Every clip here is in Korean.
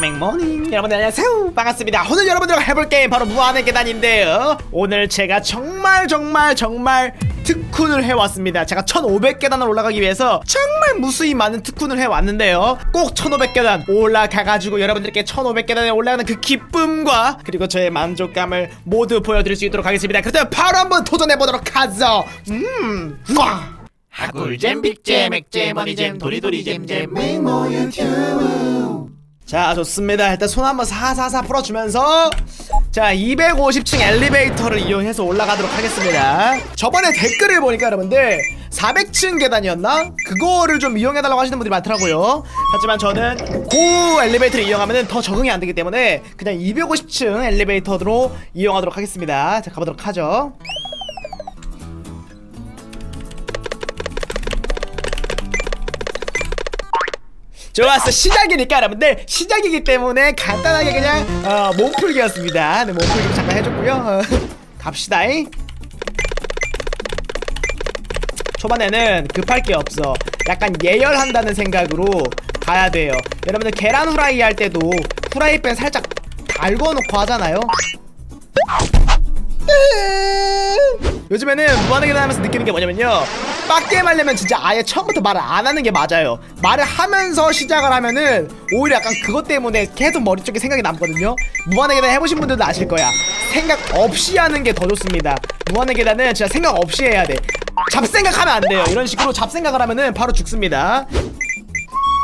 맥모닝 여러분들 안녕하세요. 반갑습니다. 오늘 여러분들과 해볼 게임 바로 무한의 계단인데요. 오늘 제가 정말 정말 정말 특훈을 해왔습니다. 제가 1500계단을 올라가기 위해서 정말 무수히 많은 특훈을 해왔는데요. 꼭 1500계단 올라가가지고 여러분들께 1500계단에 올라가는 그 기쁨과 그리고 저의 만족감을 모두 보여드릴 수 있도록 하겠습니다. 그렇다면 바로 한번 도전해보도록 하죠. 음 우와. 하굴잼 빅잼 액잼 머니잼 도리도리잼잼. 맹모 유튜브 자 좋습니다. 일단 손 한번 사사사 풀어주면서 자 250층 엘리베이터를 이용해서 올라가도록 하겠습니다. 저번에 댓글을 보니까 여러분들 400층 계단이었나? 그거를 좀 이용해달라고 하시는 분들이 많더라고요. 하지만 저는 고 엘리베이터를 이용하면 더 적응이 안 되기 때문에 그냥 250층 엘리베이터로 이용하도록 하겠습니다. 자 가보도록 하죠 좋았어. 시작이니까 여러분들 시작이기 때문에 간단하게 그냥 어, 몸풀기였습니다. 네 몸풀기 잠깐 해줬고요. 어, 갑시다잉. 초반에는 급할 게 없어. 약간 예열한다는 생각으로 가야 돼요. 여러분들 계란 후라이 할 때도 후라이팬 살짝 달궈놓고 하잖아요. 요즘에는 무한하게 하면서 느끼는 게 뭐냐면요 빡게 말려면 진짜 아예 처음부터 말을 안 하는 게 맞아요. 말을 하면서 시작을 하면은 오히려 약간 그것 때문에 계속 머릿속에 생각이 남거든요. 무한의 계단 해보신 분들도 아실 거야. 생각 없이 하는 게 더 좋습니다. 무한의 계단은 진짜 생각 없이 해야 돼. 잡생각하면 안 돼요. 이런 식으로 잡생각을 하면은 바로 죽습니다.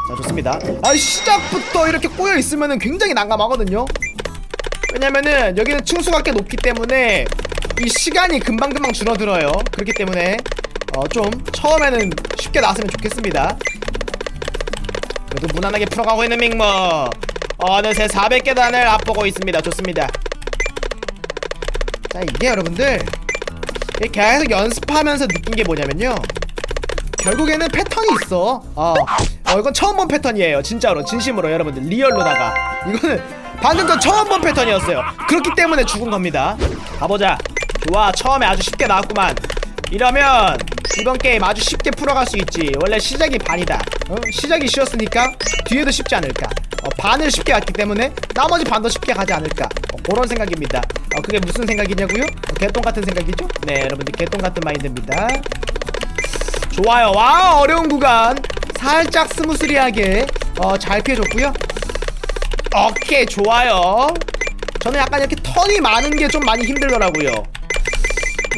자 좋습니다. 아 시작부터 이렇게 꼬여 있으면은 굉장히 난감하거든요. 왜냐면은 여기는 층수가 꽤 높기 때문에 이 시간이 금방금방 줄어들어요. 그렇기 때문에 어 좀 처음에는 쉽게 나왔으면 좋겠습니다. 그래도 무난하게 풀어가고 있는 밍모. 어느새 400계단을 앞보고 있습니다. 좋습니다. 자 이게 여러분들 계속 연습하면서 느낀 게 뭐냐면요. 결국에는 패턴이 있어. 어, 어 이건 처음 본 패턴이에요. 진짜로 진심으로 여러분들 리얼로다가. 이거는 방금 건 처음 본 패턴이었어요. 그렇기 때문에 죽은 겁니다. 가보자. 좋아 처음에 아주 쉽게 나왔구만. 이러면 이번 게임 아주 쉽게 풀어갈 수 있지. 원래 시작이 반이다. 어? 시작이 쉬웠으니까 뒤에도 쉽지 않을까. 어, 반을 쉽게 갔기 때문에 나머지 반도 쉽게 가지 않을까. 어, 그런 생각입니다. 어, 그게 무슨 생각이냐고요? 어, 개똥 같은 생각이죠? 네 여러분들 개똥 같은 마인드입니다. 좋아요. 와 어려운 구간. 살짝 스무스리하게 어, 잘 피해줬고요. 오케이 좋아요. 저는 약간 이렇게 턴이 많은 게 좀 많이 힘들더라고요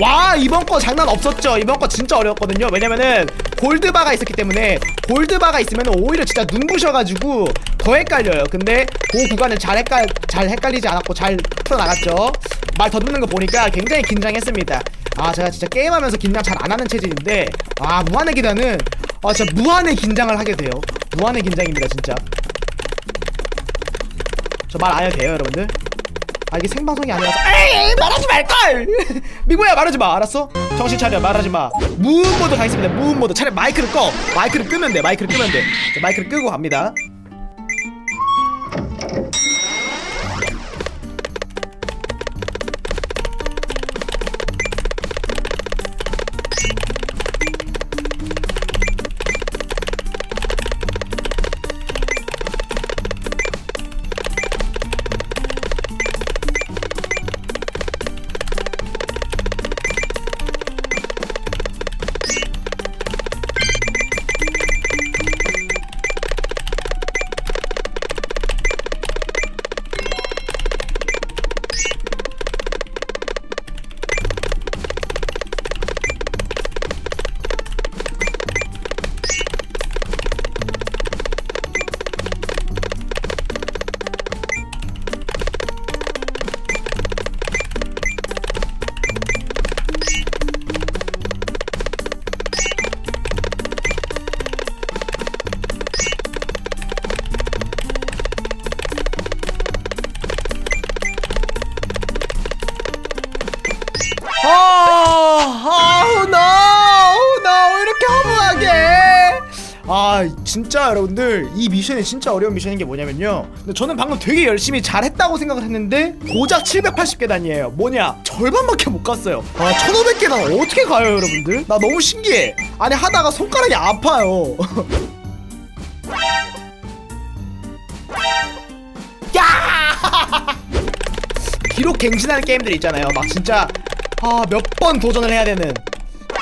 와 이번 거 장난 없었죠. 이번 거 진짜 어려웠거든요. 왜냐면은 골드바가 있었기 때문에 골드바가 있으면 오히려 진짜 눈부셔가지고 더 헷갈려요. 근데 그 구간을 잘 헷갈 잘 헷갈리지 않았고 잘 풀어나갔죠. 말 더듬는 거 보니까 굉장히 긴장했습니다. 아 제가 진짜 게임하면서 긴장 잘 안 하는 체질인데 아 무한의 기단은 아 진짜 무한의 긴장을 하게 돼요. 무한의 긴장입니다 진짜. 저 말 안 해도 돼요 여러분들 아 이게 생방송이 아니라서. 에이 말하지 말걸! 미구야 말하지 마. 알았어? 정신 차려. 말하지 마. 무음 모드 가겠습니다. 무음 모드. 차라리 마이크를 꺼. 마이크를 끄면 돼. 마이크를 끄면 돼. 자, 마이크를 끄고 갑니다 아, 진짜 여러분들 이 미션이 진짜 어려운 미션인 게 뭐냐면요. 근데 저는 방금 되게 열심히 잘했다고 생각을 했는데 고작 780계단이에요. 뭐냐? 절반밖에 못 갔어요. 아, 1500계단 어떻게 가요, 여러분들? 나 너무 신기해. 아니 하다가 손가락이 아파요. 기록 갱신하는 게임들 있잖아요 막 진짜 아 몇 번 도전을 해야 되는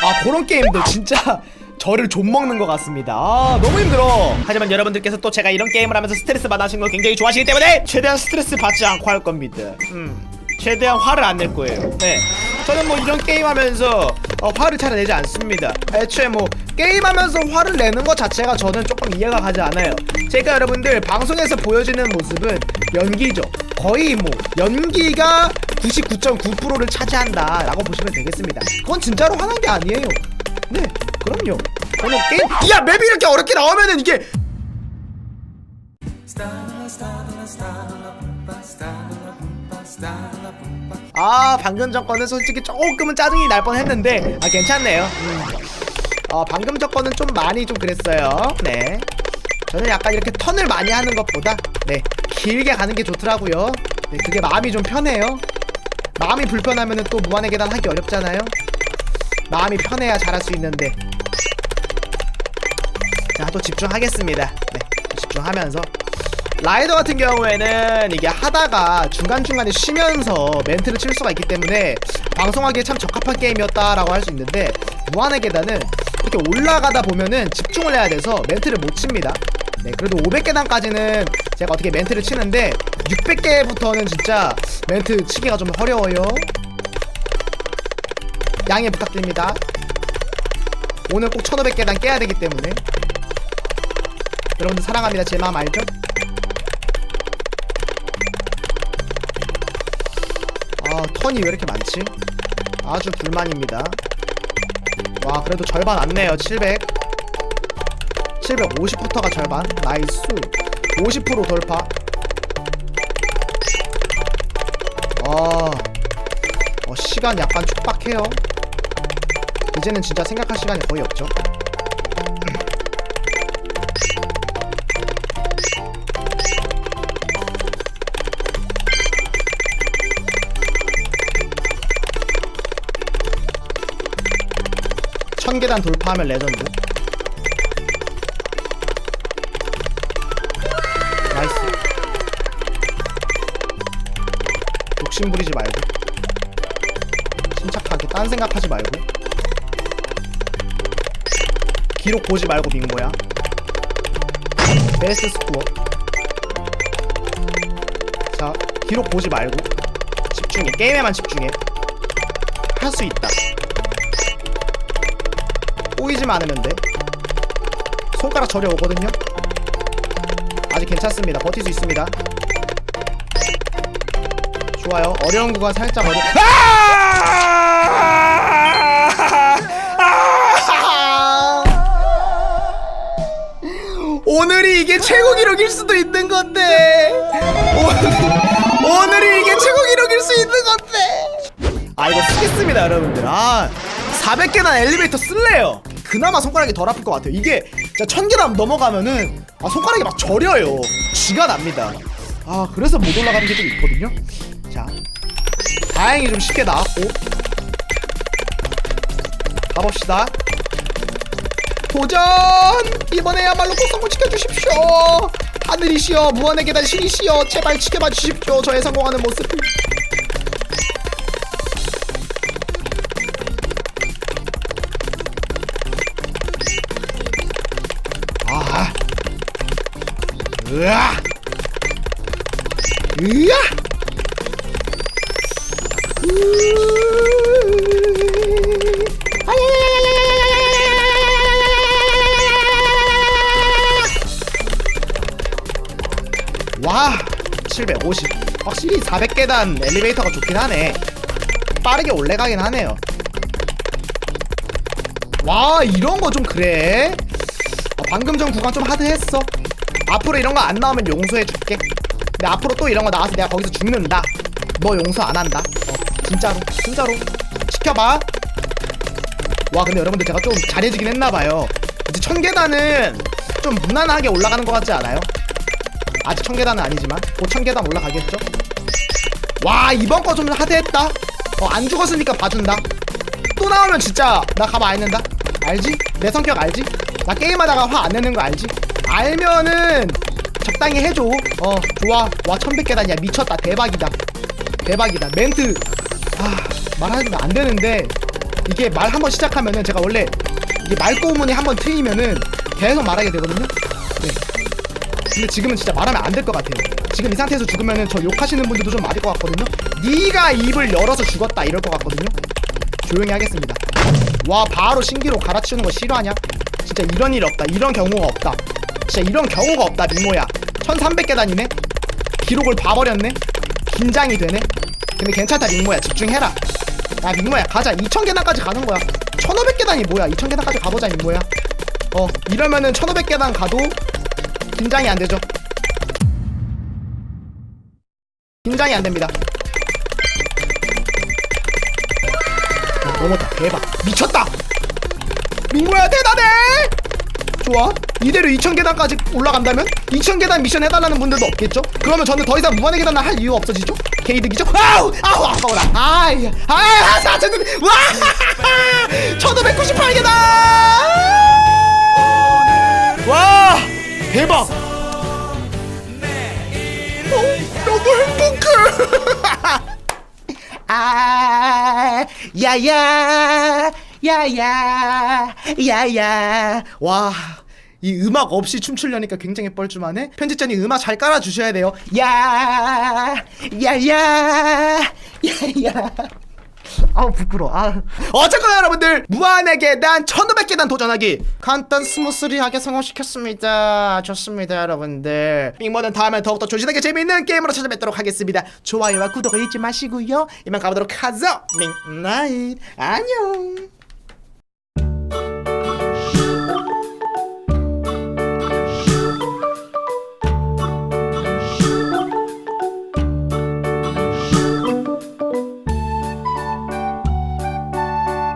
아 그런 게임들 진짜 저를 좀먹는 것 같습니다. 아 너무 힘들어. 하지만 여러분들께서 또 제가 이런 게임을 하면서 스트레스 받으시는 걸 굉장히 좋아하시기 때문에 최대한 스트레스 받지 않고 할 겁니다. 음 최대한 화를 안 낼 거예요. 네. 저는 뭐 이런 게임 하면서 어, 화를 잘 내지 않습니다. 애초에 뭐 게임하면서 화를 내는 것 자체가 저는 조금 이해가 가지 않아요. 제가 여러분들 방송에서 보여지는 모습은 연기죠. 거의 뭐 연기가 99.9%를 차지한다 라고 보시면 되겠습니다. 그건 진짜로 화난 게 아니에요. 네 그럼요. 저는 게임 야 맵이 이렇게 어렵게 나오면은 이게 아 방금 전 거는 솔직히 조금은 짜증이 날 뻔했는데 아 괜찮네요. 음. 어 방금 전 거는 좀 많이 좀 그랬어요. 네. 저는 약간 이렇게 턴을 많이 하는 것보다 네 길게 가는 게 좋더라고요. 네 그게 마음이 좀 편해요. 마음이 불편하면은 또 무한의 계단 하기 어렵잖아요. 마음이 편해야 잘할 수 있는데 자 또 집중하겠습니다 네 집중하면서 라이더 같은 경우에는 이게 하다가 중간중간에 쉬면서 멘트를 칠 수가 있기 때문에 방송하기에 참 적합한 게임이었다라고 할 수 있는데 무한의 계단은 이렇게 올라가다 보면은 집중을 해야 돼서 멘트를 못 칩니다. 네, 그래도 500계단까지는 제가 어떻게 멘트를 치는데 600개부터는 진짜 멘트 치기가 좀 어려워요. 양해 부탁드립니다. 오늘 꼭 1500계단 깨야 되기 때문에 여러분들 사랑합니다. 제 마음 알죠? 아 턴이 왜 이렇게 많지? 아주 불만입니다. 와 그래도 절반 안네요. 700 750부터가 절반. 나이스. 50% 돌파. 아 어, 시간 약간 촉박해요. 이제는 진짜 생각할 시간이 거의 없죠 천 계단 돌파하면 레전드. 나이스. 욕심 부리지 말고. 침착하게 딴 생각하지 말고. 기록 보지 말고 빙고야. 베스트 스코어. 자, 기록 보지 말고 집중해. 게임에만 집중해. 할 수 있다. 꼬이지만 않으면 돼 손가락 저려 오거든요. 아직 괜찮습니다. 버틸 수 있습니다. 좋아요. 어려운 구간 살짝 어려 오늘이 이게 최고 기록일 수도 있는 건데. 오늘, 오늘이 이게 최고 기록일 수 있는 건데. 아 이거 쓰겠습니다 여러분들. 아 400계단 엘리베이터 쓸래요 그나마 손가락이 덜 아플 것 같아요. 이게 진짜 1000계단 넘어가면은 아 손가락이 막 저려요. 쥐가 납니다. 아 그래서 못 올라가는 게 좀 있거든요. 자 다행히 좀 쉽게 나왔고. 가봅시다. 도전! 이번에야말로 꼭 성공 시켜주십시오. 하늘이시여 무한의 계단 신이시여 제발 지켜봐 주십시오. 저의 성공하는 모습 으아. 으아. 와, 750. 확실히 400계단 엘리베이터가 좋긴 하네. 빠르게 올라가긴 하네요. 와, 이런 거 좀 그래. 어, 방금 전 구간 좀 하드했어. 앞으로 이런 거 안 나오면 용서해줄게. 근데 앞으로 또 이런 거 나와서 내가 거기서 죽는다. 너 용서 안 한다. 어, 진짜로, 진짜로. 시켜봐. 와, 근데 여러분들 제가 좀 잘해지긴 했나봐요. 이제 천 계단은 좀 무난하게 올라가는 것 같지 않아요? 아직 천 계단은 아니지만 곧 천 계단 올라가겠죠? 와, 이번 거 좀 하드했다. 어, 안 죽었으니까 봐준다. 또 나오면 진짜 나 가만 안 있는다. 알지? 내 성격 알지? 나 게임하다가 화 안 내는 거 알지? 알면은 적당히 해줘. 어, 좋아. 와, 1100계단이야. 미쳤다. 대박이다. 대박이다. 멘트. 아 말하면 안 되는데 이게 말 한번 시작하면은 제가 원래 이게 말고문이 한번 트이면은 계속 말하게 되거든요. 네. 근데 지금은 진짜 말하면 안 될 것 같아요. 지금 이 상태에서 죽으면은 저 욕하시는 분들도 좀 많을 것 같거든요. 네가 입을 열어서 죽었다 이럴 것 같거든요. 조용히 하겠습니다. 와 바로 신기로 갈아치우는 거 싫어하냐? 진짜 이런 일 없다. 이런 경우가 없다 진짜 이런 경우가 없다 미모야. 1300계단이네? 기록을 봐버렸네? 긴장이 되네? 근데 괜찮다 민모야. 집중해라. 야 민모야 가자. 2000계단까지 가는 거야. 1500계단이 뭐야? 2000계단까지 가보자 민모야. 어 이러면은 1500계단 가도 긴장이 안 되죠. 긴장이 안 됩니다. 어, 넘었다 대박. 미쳤다! 민모야 대단해 좋아? 이대로 2000계단까지 올라간다면 2000계단 미션 해달라는 분들도 없겠죠? 그러면 저는 더 이상 무한의 계단을 할 이유 없어지죠? 개이득이죠? 아우! 아우 아까워라. 아이 아이 사천원 와 1598계단! 와! 대박! 어, 너무 행복해. 아, 야야, 야야, 야야. 와, 이 음악 없이 춤추려니까 굉장히 뻘쭘하네. 편집자님 음악 잘 깔아 주셔야 돼요. 야, 야야, 야야. 아우 부끄러워 아. 어쨌거나 여러분들 무한의 계단 1500계단 도전하기 간단 스무스리하게 성공시켰습니다 좋습니다 여러분들 빅모는 다음에 더욱더 조신하게 재미있는 게임으로 찾아뵙도록 하겠습니다 좋아요와 구독을 잊지 마시고요 이만 가보도록 하죠 밍나잇 안녕